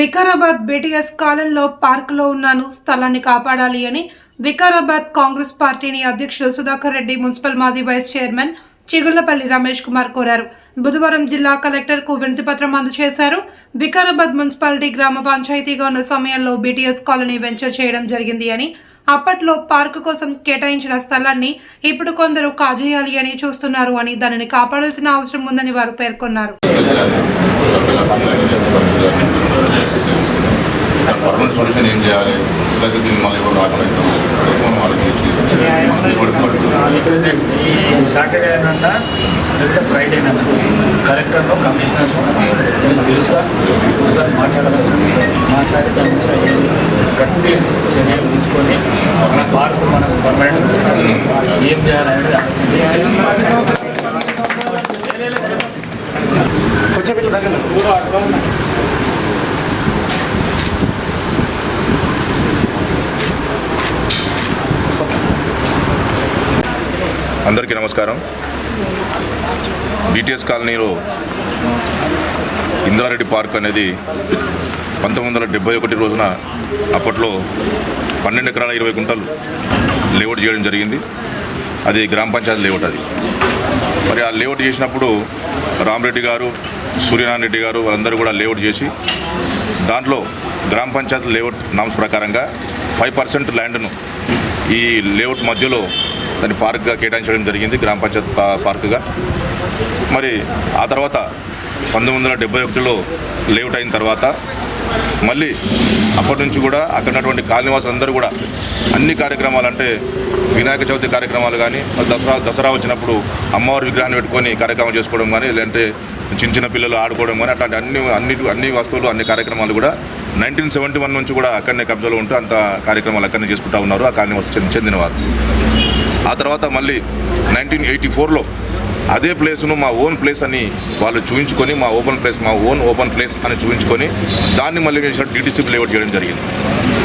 Vikarabad BTS కాలంలో పార్కులో ఉన్నాను. స్థలాన్ని కాపాడాలి అని వికారాబాద్ కాంగ్రెస్ పార్టీని అధ్యక్షుడు సుధాకర్ రెడ్డి మున్సిపల్ మాజీ వైస్ చైర్మన్ చిగుళ్ళపల్లి రమేష్ కుమార్ కోరారు. బుధవారం జిల్లా కలెక్టర్కు వినతి అందజేశారు. వికారాబాద్ మున్సిపాలిటీ గ్రామ పంచాయతీగా ఉన్న సమయంలో బీటీఎస్ కాలనీ వెంచర్ చేయడం జరిగింది అని అప్పట్లో పార్కు కోసం కేటాయించిన స్థలాన్ని ఇప్పుడు కొందరు కాజేయాలి అని చూస్తున్నారు అని దానిని కాపాడాల్సిన అవసరం ఉందని వారు పేర్కొన్నారు. పర్మనెంట్ సొల్యూషన్ ఏం చేయాలి? లేకపోతే దీన్ని మళ్ళీ కూడా ఆటోమేట్ మనం వాళ్ళకి సాటర్డే అన్న లేదా ఫ్రైడే అన్న కలెక్టర్లో కమిషనర్ నేను పిలుస్తా. ఒకసారి మాట్లాడదాం. మాట్లాడి దాని మీద ఏం గట్టి చర్యలు తీసుకొని మన పార్కు మనకు పర్మనెంట్ ఏం చేయాలనేది కొంచెం ఇట్లా దగ్గర. అందరికీ నమస్కారం. బీటీఎస్ కాలనీలో ఇంద్రారెడ్డి పార్క్ అనేది పంతొమ్మిది వందల డెబ్బై ఒకటి రోజున అప్పట్లో పన్నెండు ఎకరాల ఇరవై గుంటలు లేఅవుట్ చేయడం జరిగింది. అది గ్రామ పంచాయతీ లేఅవుట్ అది. మరి ఆ లేఅవుట్ చేసినప్పుడు రామరెడ్డి గారు సూర్యనారాయణ రెడ్డి గారు వాళ్ళందరూ కూడా లేఅవుట్ చేసి దాంట్లో గ్రామ పంచాయతీ లేఅవుట్ నామ్స్ ప్రకారంగా ఫైవ్ పర్సెంట్ ల్యాండ్ను ఈ లేఅవుట్ మధ్యలో దాన్ని పార్క్గా కేటాయించడం జరిగింది గ్రామ పంచాయత్ పార్క్గా పార్కుగా. మరి ఆ తర్వాత పంతొమ్మిది వందల డెబ్బై ఒకటిలో లేఅవుట్ అయిన తర్వాత మళ్ళీ అప్పటి నుంచి కూడా అక్కడ ఉన్నటువంటి కాలనివాసులందరూ కూడా అన్ని కార్యక్రమాలు అంటే వినాయక చవితి కార్యక్రమాలు కానీ దసరా దసరా వచ్చినప్పుడు అమ్మవారి విగ్రహాన్ని పెట్టుకొని కార్యక్రమం చేసుకోవడం కానీ లేదంటే చిన్న చిన్న పిల్లలు ఆడుకోవడం కానీ అట్లాంటి అన్ని అన్ని అన్ని వస్తువులు అన్ని కార్యక్రమాలు కూడా నైన్టీన్ సెవెంటీ వన్ నుంచి కూడా అక్కడనే కబ్జాలో ఉంటూ అంత కార్యక్రమాలు అక్కడనే చేసుకుంటూ ఉన్నారు ఆ కాలనీ చెందిన చెందినవారు ఆ తర్వాత మళ్ళీ నైన్టీన్ ఎయిటీ ఫోర్లో అదే ప్లేస్ను మా ఓన్ ప్లేస్ అని వాళ్ళు చూపించుకొని మా ఓపెన్ ప్లేస్ మా ఓన్ ఓపెన్ ప్లేస్ అని చూపించుకొని దాన్ని మళ్ళీ డీటీసీబీ లేఅవుట్ చేయడం జరిగింది.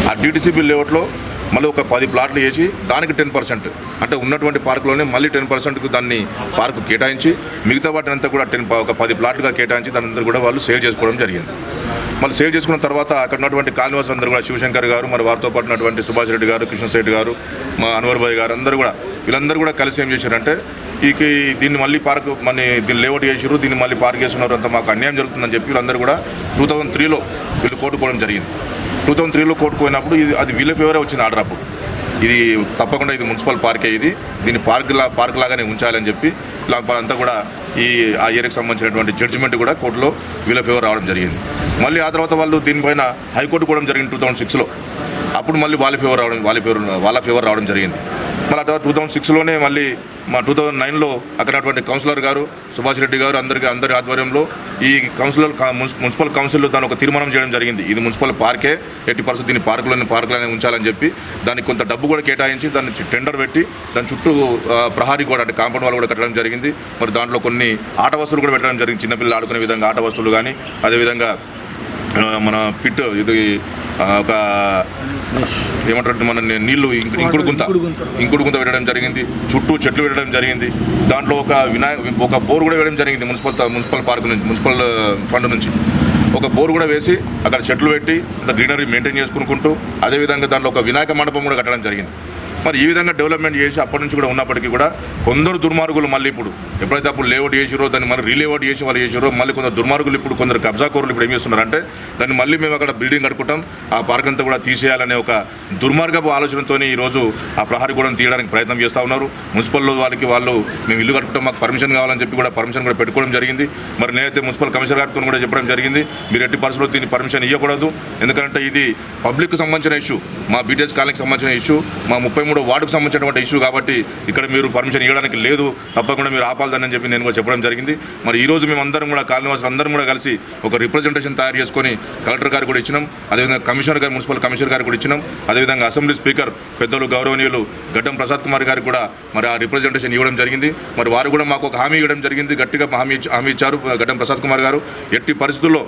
ఆ డీటీసీబీ లేఅవుట్లో మళ్ళీ ఒక పది ప్లాట్లు వేసి దానికి టెన్ పర్సెంట్. అంటే ఉన్నటువంటి పార్కులోనే మళ్ళీ టెన్ పర్సెంట్కు దాన్ని పార్కు కేటాయించి మిగతా వాటినంతా కూడా టెన్ ఒక పది ప్లాట్లుగా కేటాయించి దాని అందరూ కూడా వాళ్ళు సేల్ చేసుకోవడం జరిగింది. మళ్ళీ సేవ్ చేసుకున్న తర్వాత అక్కడ ఉన్నటువంటి కాలనివాసులు అందరూ కూడా శివశంకర్ గారు మరి వారితో పాటునటువంటి సుభాష్ రెడ్డి గారు కృష్ణశెట్టి గారు మా అన్వర్ భాయ్ గారు అందరూ కూడా వీళ్ళందరూ కూడా కలిసి ఏం చేశారంటే ఈ దీన్ని మళ్ళీ పార్క్ మన దీన్ని లేఅవుట్ చేసారు దీన్ని మళ్ళీ పార్క్ చేస్తున్నారు అంత మాకు అన్యాయం జరుగుతుందని చెప్పి వీళ్ళందరూ కూడా టూ థౌజండ్ త్రీలో వీళ్ళు కోర్టుకోవడం జరిగింది. టూ థౌజండ్ త్రీలో కోర్టుకోయినప్పుడు ఇది అది వీళ్ళ ఫేవరే వచ్చింది ఆర్డర్ అప్పుడు. ఇది తప్పకుండా ఇది మున్సిపల్ పార్కే ఇది. దీన్ని పార్క్ లా పార్క్ లాగానే ఉంచాలని చెప్పి ఇలా అంతా కూడా ఈ ఆ ఏరియాకి సంబంధించినటువంటి జడ్జిమెంట్ కూడా కోర్టులో వీళ్ళ ఫేవర్ రావడం జరిగింది. మళ్ళీ ఆ తర్వాత వాళ్ళు దీనిపైన హైకోర్టు కూడా జరిగింది టూ థౌజండ్ సిక్స్లో అప్పుడు మళ్ళీ వాళ్ళ ఫేవర్ రావడం వాళ్ళ ఫేవర్ వాళ్ళ ఫేవర్ రావడం జరిగింది. మళ్ళీ తర్వాత టూ థౌజండ్ సిక్స్లోనే మళ్ళీ మా టూ థౌజండ్ నైన్లో అక్కడటువంటి కౌన్సిలర్ గారు సుభాష్ రెడ్డి గారు అందరికీ అందరి ఆధ్వర్యంలో ఈ కౌన్సిలర్ మున్సిపల్ కౌన్సిల్లో దాని ఒక తీర్మానం చేయడం జరిగింది. ఇది మున్సిపల్ పార్కే ఎట్టి పరిస్థితి దీన్ని పార్కులోని పార్కులోనే ఉంచాలని చెప్పి దానికి కొంత డబ్బు కూడా కేటాయించి దాన్ని టెండర్ పెట్టి దాని చుట్టూ ప్రహారీ కూడా అంటే కాంపౌండ్ వాళ్ళు కూడా కట్టడం జరిగింది. మరి దాంట్లో కొన్ని ఆట వస్తువులు కూడా పెట్టడం జరిగింది. చిన్నపిల్లలు ఆడుకునే విధంగా ఆట వస్తువులు కానీ అదేవిధంగా మన పిట్ ఇది ఒక ఏమంటారు మన నీళ్ళు ఇంకు- ఇంకుడు గుంత ఇంకుడు గుంత పెట్టడం జరిగింది. చుట్టూ చెట్లు పెట్టడం జరిగింది. దాంట్లో ఒక వినాయక ఒక బోర్ కూడా వేయడం జరిగింది మున్సిపల్ మున్సిపల్ పార్క్ నుంచి మున్సిపల్ ఫండ్ నుంచి. ఒక బోర్ కూడా వేసి అక్కడ చెట్లు పెట్టి అంత గ్రీనరీ మెయింటైన్ చేసుకుంటూ అదేవిధంగా దాంట్లో ఒక వినాయక మండపం కూడా కట్టడం జరిగింది. మరి ఈ విధంగా డెవలప్మెంట్ చేసి అప్పటి నుంచి కూడా ఉన్నప్పటికీ కూడా కొందరు దుర్మార్గులు మళ్ళీ ఇప్పుడు ఎప్పుడైతే అప్పుడు లేఅవుట్ చేసిరో దాన్ని మళ్ళీ రీలేఅవుట్ చేసి వాళ్ళు చేసిరో మళ్ళీ కొందరు దుర్మార్గులు ఇప్పుడు కొందరు కబ్జాకోరులు ఇప్పుడు ఏం చేస్తున్నారంటే దాన్ని మళ్ళీ మేము అక్కడ బిల్డింగ్ కట్టుకుంటాం. ఆ పార్క్ అంతా కూడా తీసేయాలనే ఒక దుర్మార్గపు ఆలోచనతో ఈరోజు ఆ ప్రహారీ గోడను తీయడానికి ప్రయత్నం చేస్తూ ఉన్నారు. మున్సిపల్లో వాళ్ళకి వాళ్ళు మేము ఇల్లు కట్టుకుంటాం మాకు పర్మిషన్ కావాలని చెప్పి కూడా పర్మిషన్ కూడా పెట్టుకోవడం జరిగింది. మరి నేనైతే మున్సిపల్ కమిషనర్ గారితో కూడా చెప్పడం జరిగింది. మీరు ఎట్టి పరిస్థితుల్లో దీన్ని పర్మిషన్ ఇవ్వకూడదు ఎందుకంటే ఇది పబ్లిక్ సంబంధించిన ఇష్యూ మా బీటీఎస్ కాలనీకి సంబంధించిన ఇష్యూ మా ముప్పై మూడు వార్డుకు సంబంధించినటువంటి ఇష్యూ కాబట్టి ఇక్కడ మీరు పర్మిషన్ ఇవ్వడానికి లేదు. తప్పకుండా మీరు ఆపాలని చెప్పి నేను కూడా చెప్పడం జరిగింది. మరి ఈ రోజు మేము అందరం కూడా కాలనీవాసులు అందరం కూడా కలిసి ఒక రిప్రజెంటేషన్ తయారు చేసుకొని కలెక్టర్ గారు కూడా ఇచ్చినాం. అదేవిధంగా కమిషనర్ గారు మున్సిపల్ కమిషనర్ గారు కూడా ఇచ్చినాం. అదేవిధంగా అసెంబ్లీ స్పీకర్ పెద్దలు గౌరవనీయులు గడ్డం ప్రసాద్ కుమార్ గారికి కూడా మరి ఆ రిప్రజెంటేషన్ ఇవ్వడం జరిగింది. మరి వారు కూడా మాకు ఒక హామీ ఇవ్వడం జరిగింది. గట్టిగా హామీ హామీ ఇచ్చారు గడ్డం ప్రసాద్ కుమార్ గారు. ఎట్టి పరిస్థితుల్లో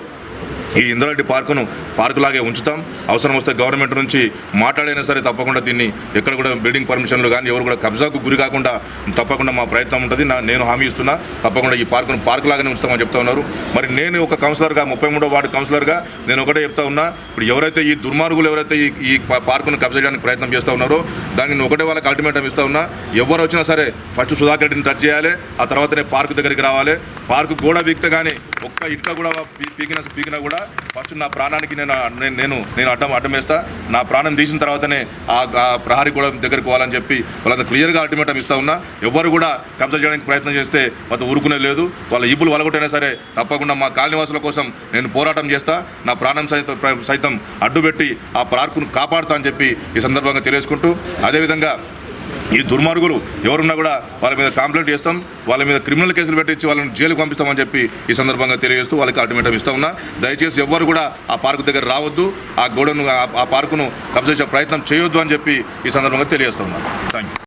ఈ ఇంద్రారెడ్డి పార్కును పార్కు లాగే ఉంచుతాం. అవసరం వస్తే గవర్నమెంట్ నుంచి మాట్లాడైనా సరే తప్పకుండా దీన్ని ఎక్కడ కూడా బిల్డింగ్ పర్మిషన్లు కానీ ఎవరు కూడా కబ్జాకు గురి కాకుండా తప్పకుండా మా ప్రయత్నం ఉంటుంది. నా నేను హామీ ఇస్తున్నా. తప్పకుండా ఈ పార్కును పార్కు లాగానే ఉంచుతామని చెప్తా ఉన్నారు. మరి నేను ఒక కౌన్సిలర్గా ముప్పై మూడో వార్డు కౌన్సిలర్గా నేను ఒకటే చెప్తా ఉన్నా. ఇప్పుడు ఎవరైతే ఈ దుర్మార్గులు ఎవరైతే ఈ ఈ పార్కును కబ్జా చేయడానికి ప్రయత్నం చేస్తూ ఉన్నారో దాన్ని నేను ఒకటే వాళ్ళకి అల్టిమేటం ఇస్తూ ఉన్నా. ఎవరు వచ్చినా సరే ఫస్ట్ సుధాకర్ రెడ్డిని టచ్ చేయాలి. ఆ తర్వాతనే పార్కు దగ్గరికి రావాలి. పార్కు గోడ వీక్తే కానీ ఒక్క ఇటుక కూడా పీకిన పీకినా కూడా ఫస్ట్ నా ప్రాణానికి నేను నేను నేను నేను అడ్డం అడ్డం వేస్తా. నా ప్రాణం తీసిన తర్వాతనే ఆ ప్రహరి ప్రహారీ కూడా దగ్గరికి పోవాలని చెప్పి వాళ్ళంతా క్లియర్గా అల్టిమేటం ఇస్తా ఉన్నా. ఎవరు కూడా కబ్జా చేయడానికి ప్రయత్నం చేస్తే వాళ్ళు ఊరుకునే లేదు. వాళ్ళ ఇబ్బులు వలగొట్టైనా సరే తప్పకుండా మా కాలనివాసుల కోసం నేను పోరాటం చేస్తా. నా ప్రాణం సైతం సైతం అడ్డుపెట్టి ఆ పార్కును కాపాడుతా అని చెప్పి ఈ సందర్భంగా తెలియజేసుకుంటూ అదేవిధంగా ఈ దుర్మార్గులు ఎవరున్నా కూడా వాళ్ళ మీద కంప్లైంట్ చేస్తాం వాళ్ళ మీద క్రిమినల్ కేసులు పెట్టించి వాళ్ళని జైలుకు పంపిస్తామని చెప్పి ఈ సందర్భంగా తెలియజేస్తూ వాళ్ళకి అల్టిమేటం ఇస్తా ఉన్నా. దయచేసి ఎవ్వరు కూడా ఆ పార్కు దగ్గర రావద్దు ఆ గోడను ఆ- పార్కును కబ్జా చేసే ప్రయత్నం చేయొద్దు అని చెప్పి ఈ సందర్భంగా తెలియజేస్తా ఉన్నా. Thank you